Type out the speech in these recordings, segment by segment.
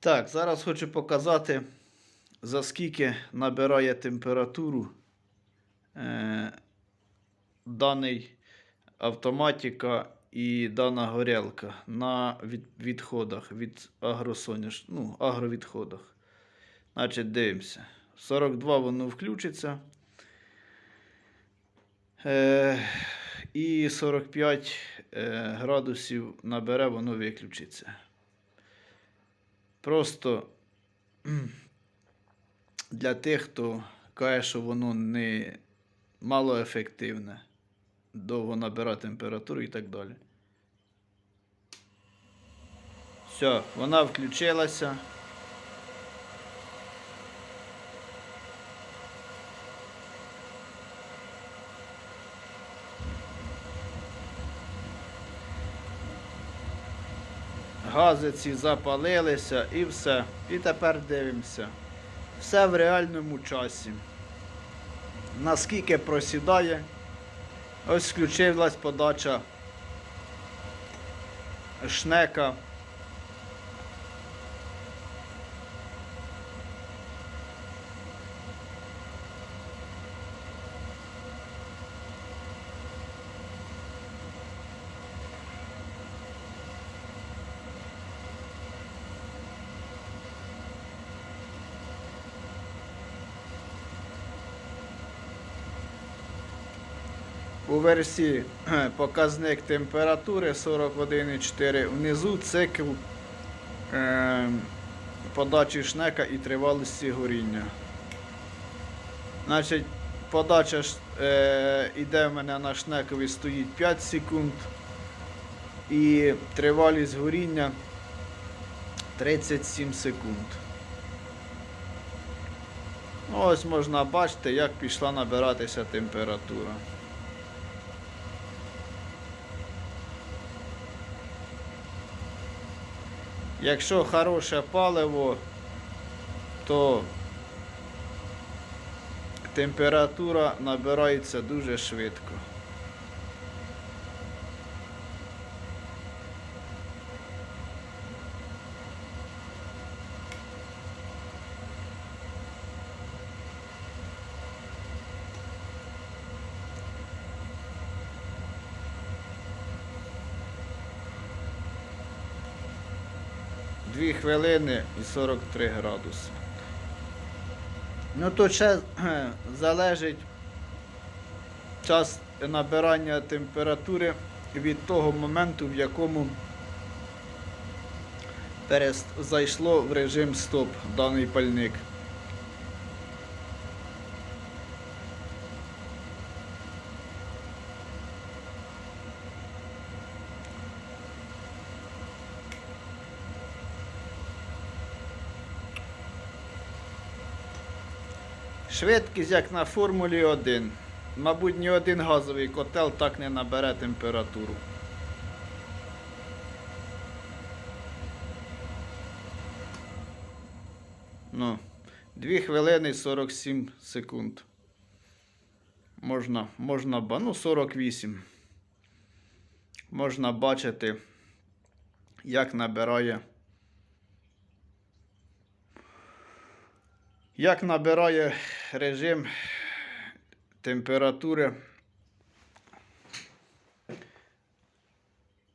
Так, зараз хочу показати, за скільки набирає температуру е, даний автоматика і дана горілка на від, відходах від агросоняш, ну, агровідходах. Значить, дивимося. 42 воно включиться. Е, і 45 е, градусів набере, воно виключиться. Просто для тих, хто каже, що воно не малоефективне, довго набирає температуру і так далі. Все, вона включилася. Гази ці запалилися і все. І тепер дивимося. Все в реальному часі. Наскільки просідає. Ось включилась подача шнека. У версії показник температури 41,4. Внизу цикл е, подачі шнека і тривалості горіння. Значить, подача е, іде в мене на шнекові стоїть 5 секунд. І тривалість горіння 37 секунд. Ось можна бачити, як пішла набиратися температура. Якщо хороше паливо, то температура набирається дуже швидко. Дві хвилини і 43 градуси. Ну то ще залежить час набирання температури від того моменту, в якому перес... зайшло в режим стоп даний пальник. Швидкість як на Формулі 1. Мабуть, ні один газовий котел так не набере температуру. Ну, 2 хвилини 47 секунд. Можна, можна, ну 48. Можна бачити, як набирає. Як набирає режим температури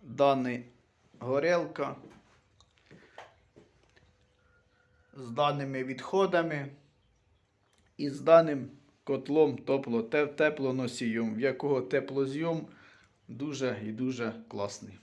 даний горілка з даними відходами і з даним котлом теплоносієм, в якого теплозйом дуже і дуже класний.